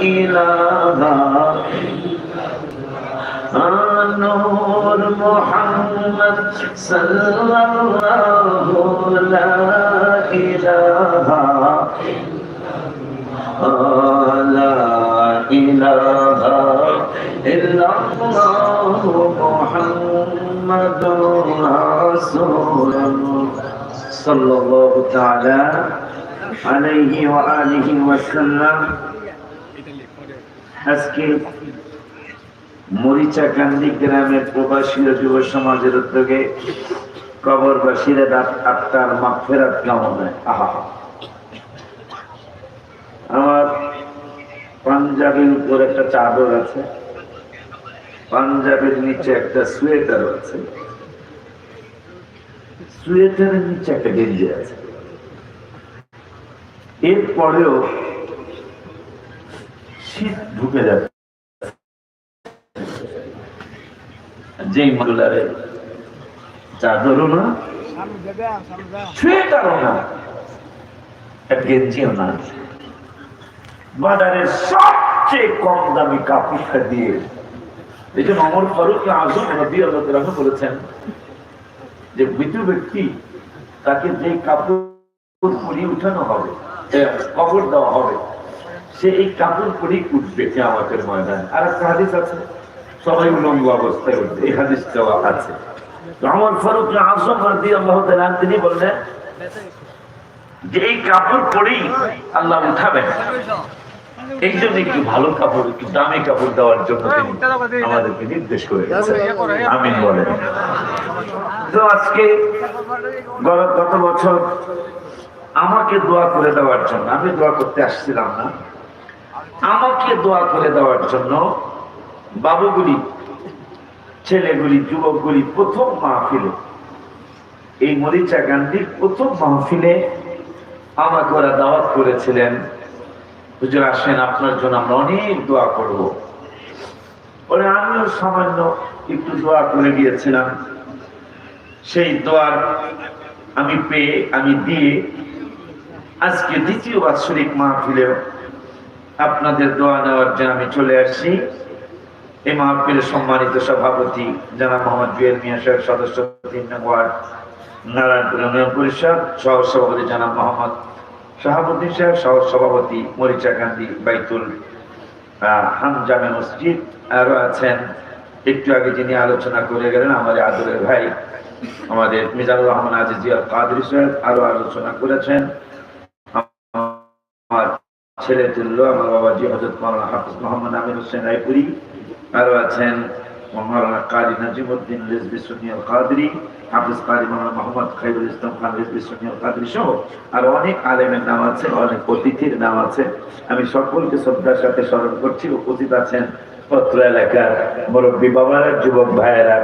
إله نور محمد صلى الله لا إله لا إله إلا الله محمد رسول الله صلى الله تعالى عليه وآله وسلم. আজকে মরিচাকান্দি গ্রামের প্রবাসী যুব সমাজের উদ্যোগে কবরবাসীরা রাত আটটার মাগফেরাত কামনায়, আহা। আমার পাঞ্জাবের উপর একটা চাদর আছে, পাঞ্জাবের নিচে একটা সোয়েটার আছে, সোয়েটারের নিচে একটা গেঞ্জি আছে। এরপরেও ঢুকে যেই মডুলারে চাদরও না সোয়েটারও না গেঞ্জিও না। বাজারের সবচেয়ে কম দামি কাপড়টা দিয়ে এই জন্য অমর ফারুক আজম আল্লাহ বলেছেন যে মৃত ব্যক্তি তাকে যে কাপড় পরিয়ে উঠানো হবে কবর দেওয়া হবে সে এই কাপড় পরেই উঠবে আমাদের ময়দান। আর একটা হাদিস আছে, সবাই উলঙ্গ অবস্থায় উঠবে। এই হাদিস দেওয়া আছে। আমার ফারুক আজম রাদি আল্লাহ তিনি বললেন যে এই কাপড় পরেই আল্লাহ উঠাবেন। এই জন্য একটু ভালো কাপড়, একটু দামি কাপড় দেওয়ার জন্য তিনি আমাদেরকে নির্দেশ করে আমিন বলেন। তো আজকে গত বছর আমাকে দোয়া করে দেওয়ার জন্য, আমি দোয়া করতে আসছিলাম না। আমাকে দোয়া করে দেওয়ার জন্য বাবুগুলি, ছেলেগুলি, যুবকগুলি প্রথম মাহফিলে, এই মরিচা গান্ধীর প্রথম মাহফিলে আমাকে ওরা দাওয়াত করেছিলেন। হুজুর আসেন, আপনার জন্য আমরা অনেক দোয়া করব। ওরা আমিও সামান্য একটু দোয়া করে গিয়েছিলাম। সেই দোয়ার আমি পেয়ে, আমি দিয়ে আজকে দ্বিতীয় বাৎসরিক মাহফিলেও আপনাদের দোয়া নেওয়ার জন্য আমি চলে আসছি। এই মাহফিলের সম্মানিত সভাপতি জানা মোহাম্মদ জুয়েল মিয়া সাহেব, সদস্য তিন ওয়ার্ড, নারায়ণপুর উন্নয়ন পরিষদ, সহ সভাপতি জানাব মোহাম্মদ শাহাবুদ্দিন সাহেব, সহ সভাপতি মরিচা গান্ধী বাইতুল হামজামে মসজিদ। আরও আছেন, একটু আগে যিনি আলোচনা করে গেলেন, আমাদের আদরের ভাই, আমাদের মিজানুর রহমান আজিজিয়াল কাদরি সাহেব, আরও আলোচনা করেছেন। ছেলে জন্য আমার বাবাজি হজরত মৌলানা হাফিজ মোহাম্মদ আমির হোসেন রায়পুরি, আরও আছেন মহারানা কারি নাজিমুদ্দিন রেজবি সুনিয়াল কাদরি, হাফিজ কারি মৌলানা মোহাম্মদ খাইবুল ইসলাম খান রেজবি সুনিয়াল কাদরি সহ আর অনেক আলেমের নাম আছে, অনেক অতিথির নাম আছে। আমি সকলকে শ্রদ্ধার সাথে স্মরণ করছি, উপস্থিত আছেন পত্র এলাকার মুরব্বী বাবারা, যুবক ভাইয়েরা,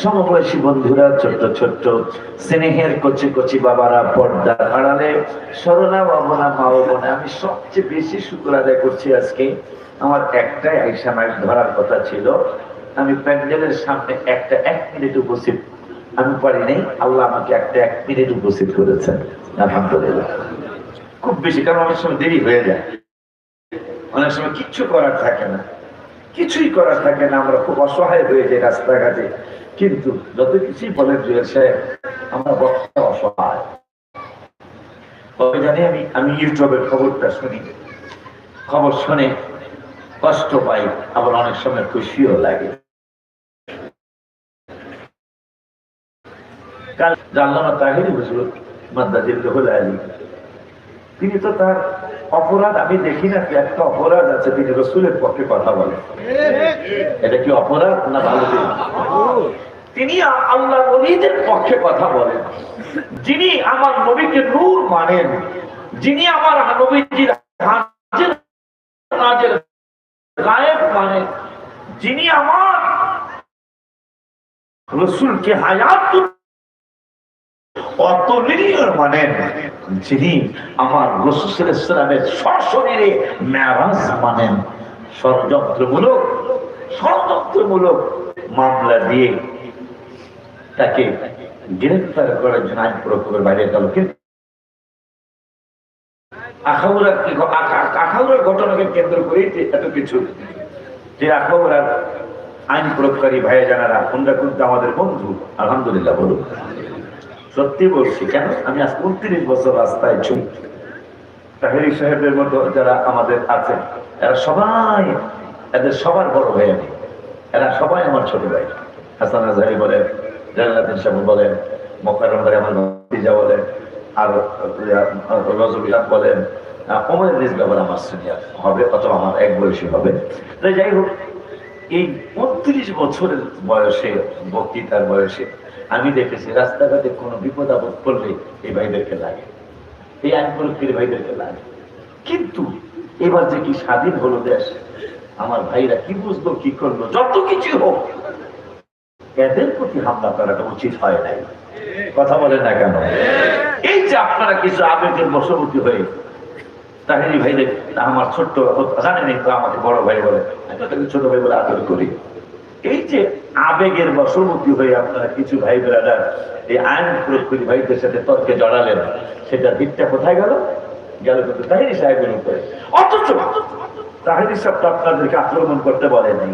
সমবয়সী বন্ধুরা, ছোট্ট ছোট্ট স্নেহের কচি কচি বাবারা, পর্দা আড়ালে, সরলা বাবনা, মা ও বোনে আমি সবচেয়ে বেশি শুক্র আদায় করছি আজকে। আমার একটাই আইসা মাইক ধরার কথা ছিল, আমি প্যান্ডেলের সামনে একটা এক মিনিট উপস্থিত। আমি পারি নাই, আল্লাহ আমাকে একটা এক মিনিট উপস্থিত করেছেন, আলহামদুলিল্লাহ। খুব বেশি, কারণ অনেক সময় দেরি হয়ে যায়। অনেক সময় কিচ্ছু করার থাকে না। কিছুই করার থাকে না, আমরা খুব অসহায় হয়ে যাই রাস্তাঘাটে। কিন্তু যত কিছুই বলেন জুয়েল আমরা বর্তমানে অসহায়। তবে জানি আমি আমি ইউটিউবের খবরটা শুনি। খবর শুনে কষ্ট পাই, আবার অনেক সময় খুশিও লাগে। কাল জানলামা হুজুর মাদ্দাজিল রহুল আলী। তিনি তো তার অপরাধ আমি দেখি না একটা অপরাধ আছে, তিনি রসুলের পক্ষে কথা বলেন এটা কি অপরাধ না ভালো তিনি আল্লাহ নবীদের পক্ষে কথা বলেন। যিনি আমার নবীকে নূর মানেন, যিনি আমার নবীজির গায়েব মানেন, যিনি আমার রসুলকে হায়াত অতুলনীয় মানেন যিনি আমার ইসলামের সশরীরে মানেন। ষড়যন্ত্রমূলক ষড়যন্ত্রমূলক মামলা দিয়ে তাকে গ্রেফতার করার জন্য আইন বাইরে গেল। কিন্তু আখাউড়ার ঘটনাকে কেন্দ্র করেই যে এত কিছু, যে আখাউড়ার আইন প্রয়োগকারী ভাইয়া জানারা ওনরা কিন্তু আমাদের বন্ধু, আলহামদুলিল্লাহ বলুন। সত্যি বলছি, কেন? আমি আজ উনত্রিশ বছর রাস্তায় ছুট তাহেরি সাহেবের মতো যারা আমাদের আছেন, এরা সবাই এদের সবার বড় ভাই আমি। এরা সবাই আমার ছোট ভাই। হাসান আজহারি বলেন জালালাদ্দিন সাহেব বলেন মোকারম ভাই আমার ভাতিজা বলেন, আর রজবিরাত বলেন ওমর রিজবা বলে আমার সিনিয়র হবে অথবা আমার এক বয়সী হবে। যাই হোক এই উনত্রিশ বছরের বয়সে, বক্তৃতার বয়সে আমি দেখেছি, রাস্তাঘাটে কোনো বিপদ আপদ পড়লে এই ভাইদেরকে লাগে। এই আইন প্রয়োগকারী ভাইদেরকে লাগে। কিন্তু এবার যে কি স্বাধীন হলো দেশ, আমার ভাইরা কি বুঝলো, কি করল, যত কিছু হোক, এদের প্রতি হামলা করাটা উচিত হয় নাই। কথা বলেন না কেন? এই যে আপনারা কিছু আবেগের বশবর্তী হয়ে ভাইদের আমার ছোট্ট তো আমাকে বড় ভাই বলে ছোট ভাই বলে আদর করি। এই যে আবেগের হয়ে আপনারা কিছু ভাই এই আইন প্রয়োগ করি ভাইদের সাথে তর্কে জড়ালেন সেটা দিকটা কোথায় গেল? গেল কিন্তু সাহেবের উপরে। অথচ সাহেব তো আপনাদেরকে আক্রমণ করতে বলে নাই।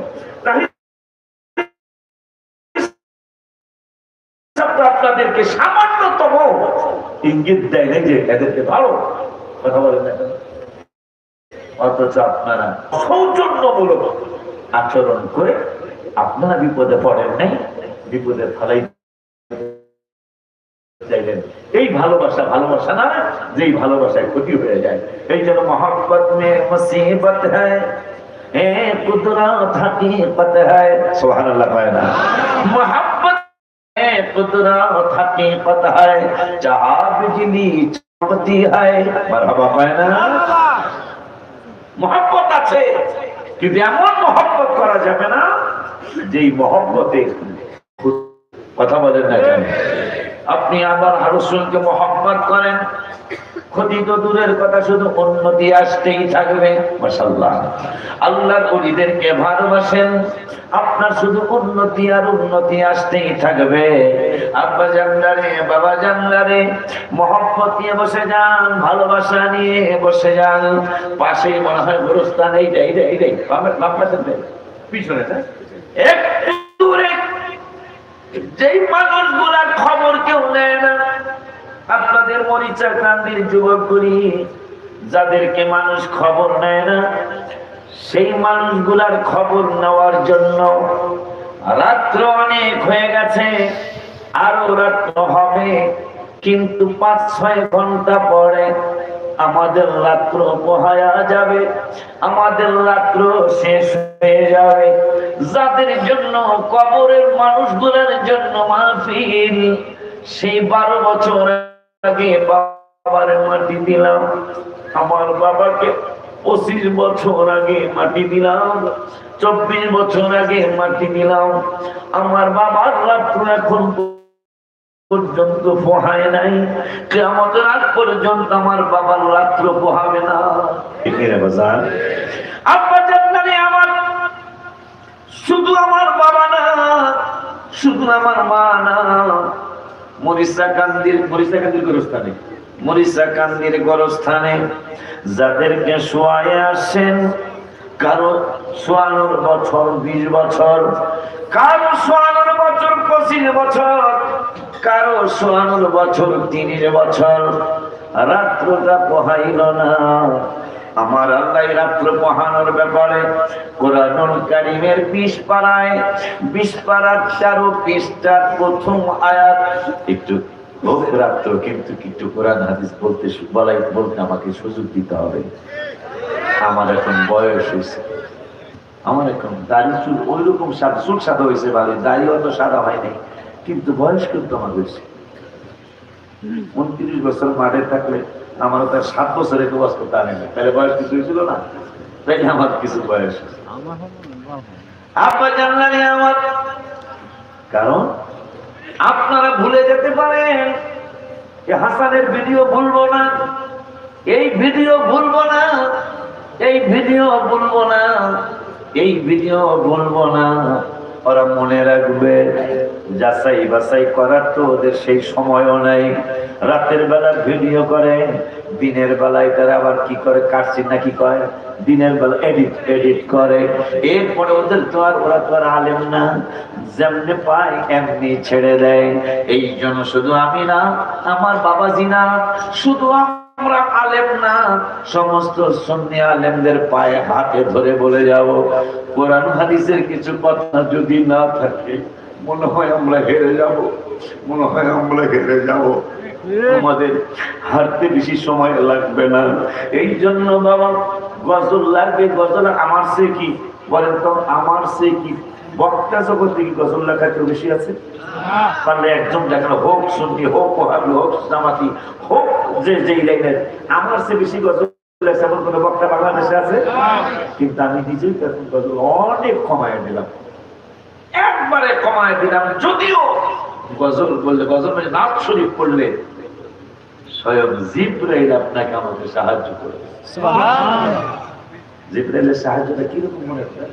আপনাদেরকে সামান্যতম ইঙ্গিত দেয় নাই যে এদেরকে ভালো কথা বলেন? অথচ আপনারা সৌজন্যমূলক আচরণ করে আপনারা বিপদে পড়েন নাই, বিপদে ফেলাই চাইলেন এই ভালোবাসা ভালোবাসা না, যেই ভালোবাসায় ক্ষতি হয়ে যায়। এই জন্য মোহাম্মত মে মুসিবত হ্যায় হাকিকত হ্যায়। না। চাহা বিজলি চমকতি হয়, মারহাবা না। আছে, কিন্তু এমন মহব্বত করা যাবে না, যেই মহব্বতে কথা বলেন না আপনি আবার হারুসুলকে মহব্বত করেন। ক্ষতি তো দূরের কথা শুধু উন্নতি আসতেই থাকবে। মাসাল্লাহ আল্লাহর অলিদেরকে ভালোবাসেন। আপনার শুধু উন্নতি আর উন্নতি আসতেই থাকবে। আব্বা জানলারে বাবা জানলারে মহব্বত নিয়ে বসে যান ভালোবাসা নিয়ে বসে যান। পাশেই মনে হয় গোরস্থান এই এই এই বাম পিছনে না? একটু দূরে। যেই মানুষগুলার খবর কেউ নেয় না আপনাদের মরিচা কান্দির যুবকগুলি, যাদেরকে মানুষ খবর নেয় না, সেই মানুষগুলার খবর নেওয়ার জন্য রাত্র অনেক হয়ে গেছে, আরও রাত্র হবে, কিন্তু পাঁচ ছয় ঘণ্টা পরে আমাদের রাত্র পোহায়া যাবে, আমাদের রাত্র শেষ হয়ে যাবে। যাদের জন্য কবরের মানুষগুলোর জন্য মাহফিল, সেই বারো বছর আগে বাবার মাটি দিলাম আমার বাবাকে পঁচিশ বছর আগে মাটি দিলাম চব্বিশ বছর আগে মাটি দিলাম আমার বাবার রাত্র এখন পর্যন্ত পোহায় নাই আগ পর্যন্ত আমার বাবার রাত্র পোহাবে না। আব্বা জান্নারে আমার শুধু আমার বাবা না শুধু আমার মা না মরিসা কান্দির মরিসা কান্দির গোরস্থানে। মরিসা কান্দির গোরস্থানে যাদেরকে শোয়ায় আসেন, কারও সোয়ানোর বছর বিশ বছর, কারও সোয়ানোর বছর পঁচিশ বছর, কারও সোয়ানোর বছর তিরিশ বছর, রাত্রটা পোহাইল না। আমার আল্লাহ রাত্র পোহানোর ব্যাপারে কোরআনুল কারিমের বিশ পাড়ায়, বিশ পাড়ার চারো পৃষ্ঠার প্রথম আয়াত। একটু হোক রাত্র, কিন্তু একটু কোরআন হাদিস বলতে বলাই, বলতে আমাকে সুযোগ দিতে হবে। আমার এখন বয়স হয়েছে আমার এখন দাড়ি চুল ওই রকম চুল সাদা হয়েছে ভালো দাড়ি অত সাদা হয় নাই, কিন্তু বয়স কিন্তু আমার হয়েছে উনত্রিশ বছর মাঠে থাকলে আমার তার সাত বছরে কেউ বাস করতে আনে না তাহলে বয়স কিছু হয়েছিল না? তাই আমার কিছু বয়স। আব্বা জানলানি আমার। কারণ আপনারা ভুলে যেতে পারেন যে হাসানের ভিডিও ভুলবো না। এই ভিডিও ভুলবো না। এই ভিডিও ভুলবো না। এই ভিডিও ভুলবো না। ওরা মনে রাখবে, যাচাই বাছাই করার তো ওদের সেই সময়ও নাই। রাতের বেলা ভিডিও করে, দিনের বেলায় তারা আবার কি করে কাটছিন না কি করে? দিনের বেলা এডিট এডিট করে। এরপরে ওদের তো আর, ওরা তো আর আলেম না। যেমনি পায় এমনি ছেড়ে দেয়। এই জন্য শুধু আমি না, আমার বাবাজি না, শুধু আমরা আলেম না, সমস্ত সন্নি আলেমদের পায়ে হাতে ধরে বলে যাব। কোরআন, হাদিসের কিছু কথা যদি না থাকে, মনে হয় আমরা হেরে যাব, মনে হয় আমরা হেরে যাব। আমাদের হারতে বেশি সময় লাগবে না। এই জন্য বাবা, গজল লাগবে, গজল আমার সে কি? বলেন তো, আমার সে কি? বক্তা জগতে কি গজল লেখা কেউ বেশি আছে? পারলে একজন দেখানো হোক সুন্নি হোক ওহাবি হোক জামাতি হোক যে যেই লাইনের। আমার সে বেশি গজল লেখা এমন কোনো বক্তা বাংলাদেশে আছে? কিন্তু আমি নিজেই তখন গজল অনেক কমায় দিলাম। একবারে কমায় দিলাম যদিও গজল বললে গজল মানে নাচ শরীফ পড়লে স্বয়ং জিব্রাইল আপনাকে আমাকে সাহায্য করে জিব্রাইলের সাহায্যটা কীরকম মনে হয়?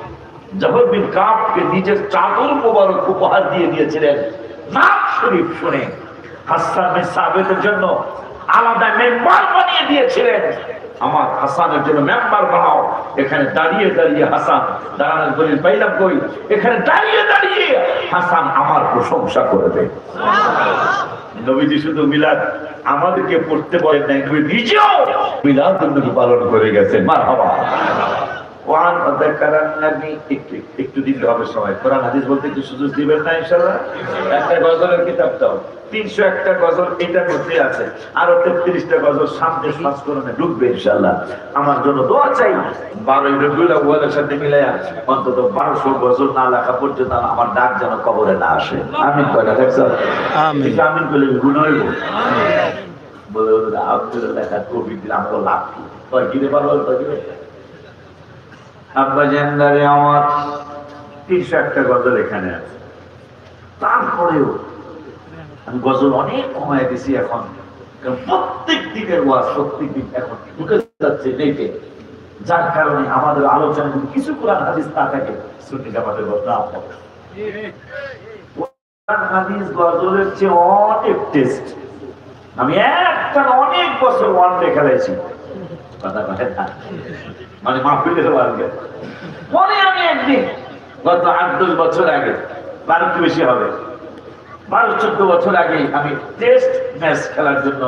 বিন বিন কাবকে নিজের চাদর মোবারক উপহার দিয়ে দিয়েছিলেন। নাক শরীফ শুনে হাসান বিন সাবেতের জন্য আলাদা মেম্বার বানিয়ে দিয়েছিলেন। আমার হাসানের জন্য মেম্বার বানাও। এখানে দাঁড়িয়ে দাঁড়িয়ে হাসান, দাঁড়ানোর দলিল পাইলাম কই? এখানে দাঁড়িয়ে দাঁড়িয়ে হাসান আমার প্রশংসা করবে। নবীজি শুধু মিলাদ আমাদেরকে পড়তে বলেন নাই, নবী নিজেও মিলাদ পালন করে গেছে মার অধ্যক্ষার একটু একটু দিতে হবে সময়। কোরআন হাদিস বলতে কি সুযোগ দিবেন না ইনশাআল্লাহ? একটা গজলের কিতাব দাও। তিনশো একটা গজল এটার মধ্যে আছে। আরও তেত্রিশটা গজল সামনে সংস্করণে ঢুকবে ইনশাআল্লাহ। আমার জন্য দোয়া চাই। বারোই রবিউল আউয়ালের সাথে মিলাইয়া অন্তত বারোশো গজল না লেখা পর্যন্ত আমার ডাক যেন কবরে না আসে। আমিন কয়টা দেখছ? আমিন। করলে গুণ হইব। লেখা কবি দিলে আমার লাভ কি? ভালো তো গিরে আব্বা জান্দারে আমার তিনশো একটা গজল এখানে আছে। তারপরেও আমি গজল অনেক কমায় দিছি এখন। প্রত্যেক দিনের ওয়াজ প্রত্যেক দিন এখন ঢুকে যাচ্ছে ডেটে যার কারণে আমাদের আলোচনা কিছু কোরআন হাদিস না থাকে, সুন্নি জামাতের ঘটনা কোরআন হাদিস গজলের চেয়ে অনেক টেস্ট আমি একটা অনেক বছর ওয়ান রয়েছি কথা কথা না মানে মাহফিলের আমি একদিন। গত আট দশ বছর আগে বারো বেশি হবে। বারো চোদ্দ বছর আগে আমি টেস্ট ম্যাচ খেলার জন্য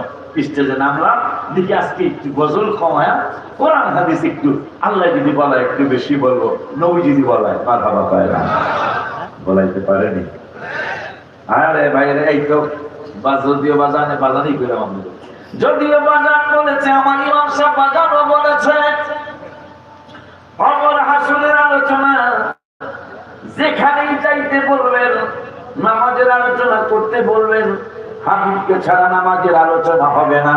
স্টেজে নামলাম। দেখি আজকে একটু গজল কমায়া কোরআন হাদিস একটু। আল্লাহ যদি বলা একটু বেশি বলব। নবী যদি বলায় বাবা পায় না। বলাইতে পারেনি। আরে ভাইরে এই তো দিয়ে বাজানে বাজানই করে আমাদের যদিও বাজার বলেছে, আমার ইমাম সাহেব বাজানও বলেছে। অমর হাসুলের আলোচনা, যেখানেই যাইতে বলবেন, নামাজের আলোচনা করতে বলবেন, হাবিবকে ছাড়া নামাজের আলোচনা হবে না।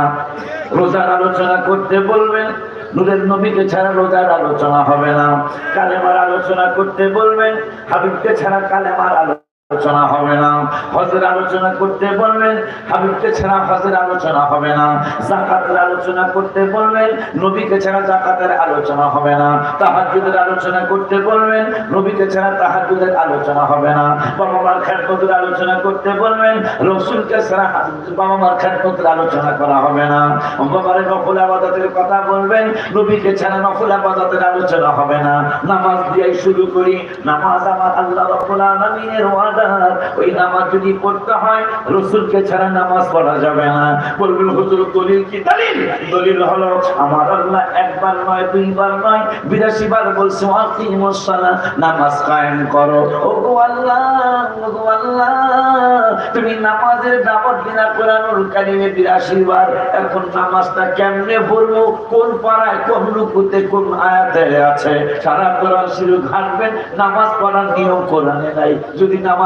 রোজার আলোচনা করতে বলবেন, নূরের নবীকে ছাড়া রোজার আলোচনা হবে না। কালেমার আলোচনা করতে বলবেন, হাবিবকে ছাড়া কালেমার আলোচনা আলোচনা হবে না। হজের আলোচনা করতে বলবেন হাবিবকে ছাড়া হজের আলোচনা হবে না। জাকাতের আলোচনা করতে বলবেন নবীকে ছাড়া জাকাতের আলোচনা হবে না। তাহাজ্জুদের আলোচনা করতে বলবেন নবীকে ছাড়া তাহাজ্জুদের আলোচনা হবে না। বাবা মার খেদমতের আলোচনা করতে বলবেন রসুলকে ছাড়া বাবা মার খেদমতের আলোচনা করা হবে না। বাবার নফল আবাদতের কথা বলবেন, নবীকে ছাড়া নফল আবাদতের আলোচনা হবে না। নামাজ দিয়াই শুরু করি। নামাজ আমার আল্লাহ রাব্বুল আলামিনের তুমি নামাজের দাওয়াত দিনা কোরআনুল বিরাশি বার। এখন নামাজটা কেমনে পড়ব? কোন পাড়ায়, কোন রুকুতে, কোন আয়াতে আছে? সারা কোরআন শরীফ ঘাটবেন, নামাজ পড়ার নিয়ম কোরআনে নাই। যদি নামাজ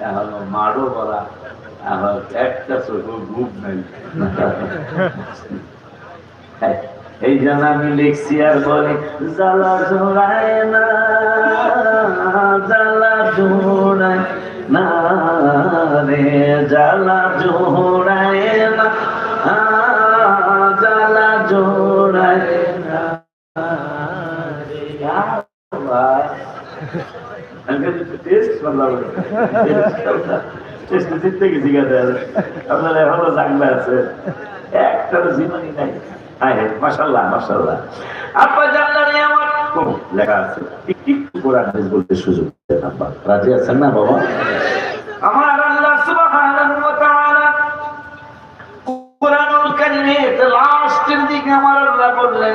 এখন এখন একটা হ্যাঁ, এই জন্য আমি লিখছি আর বলি জ্বালা জোড়ায় না জ্বালা জোড়ায় না রে জ্বালা জোড়ায় না জ্বালা জোড়ায় কোরআন হাদিস রাজি আছেন না বাবা আমার আল্লাহ বললেন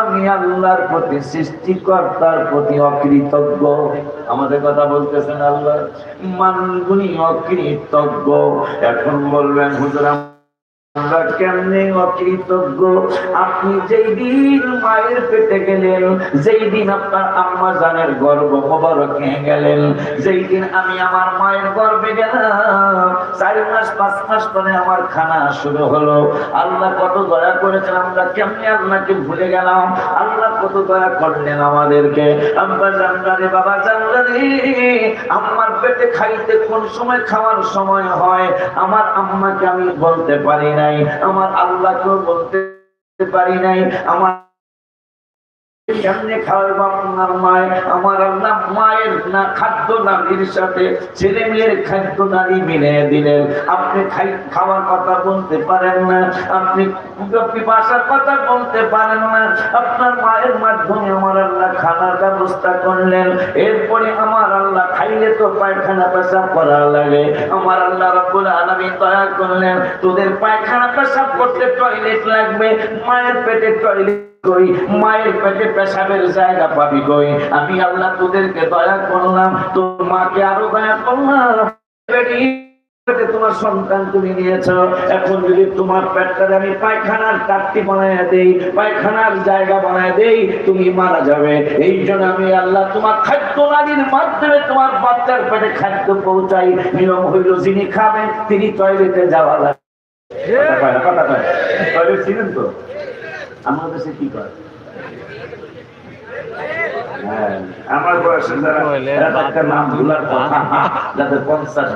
আমি আল্লাহর প্রতি সৃষ্টিকর্তার প্রতি অকৃতজ্ঞ। আমাদের কথা বলতেছেন আল্লাহ মানুষগুলি অকৃতজ্ঞ। এখন বলবেন, হুজুর আমরা কেমনে অকৃতজ্ঞ? আপনি যেই দিন মায়ের পেটে গেলেন, যেই দিন আপনার আম্মা জানের গর্ব গেলেন, যেই দিন আমি আমার মায়ের গর্বে গেলাম, চার মাস, পাঁচ মাস পরে আমার খানা শুরু হলো। আল্লাহ কত দয়া করেছেন, আমরা কেমনে আল্লাহকে ভুলে গেলাম? আল্লাহ কত দয়া করলেন আমাদেরকে। আব্বা জানলারে বাবা জানলারে আমার পেটে খাইতে কোন সময় খাওয়ার সময় হয়? আমার আম্মাকে আমি বলতে পারি নাই। আমার আল্লাহকেও বলতে পারি নাই। আমার কেমনে খাওয়াবো আপনার মায় আমার মায়ের না, খাদ্য নারীর সাথে ছেলে মেয়ের খাদ্য নারী দিলেন আপনি খাই, খাওয়ার কথা বলতে পারেন না, আপনি কথা বলতে পারেন না। আপনার মায়ের মাধ্যমে আমার আল্লাহ খানার ব্যবস্থা করলেন। এরপরে আমার আল্লাহ খাইলে তো পায়খানা পেশাব করা লাগে। আমার আল্লাহ রব্বুল আলামিন দয়া করলেন, তোদের পায়খানা পেশাব করতে টয়লেট লাগবে, মায়ের পেটে টয়লেট তোমার সন্তান তুমি নিয়েছ। এখন যদি তোমার পেটটারে আমি পায়খানার কাটতি বানায় দেই, পায়খানার জায়গা বানায় দেই, তুমি মারা যাবে। এই জন্য আমি আল্লাহ তোমার খাদ্য নারীর মাধ্যমে তোমার বাচ্চার পেটে খাদ্য পৌঁছাই। নিয়ম হইল, যিনি খাবেন, তিনি টয়লেটে যাওয়া লাগে। কথা কথা টয়লেট ছিলেন তো? আমার কাছে কি করে হ্যাঁ, আমার বয়সে যারা একটা নাম ভুলার কথা যাদের পঞ্চাশ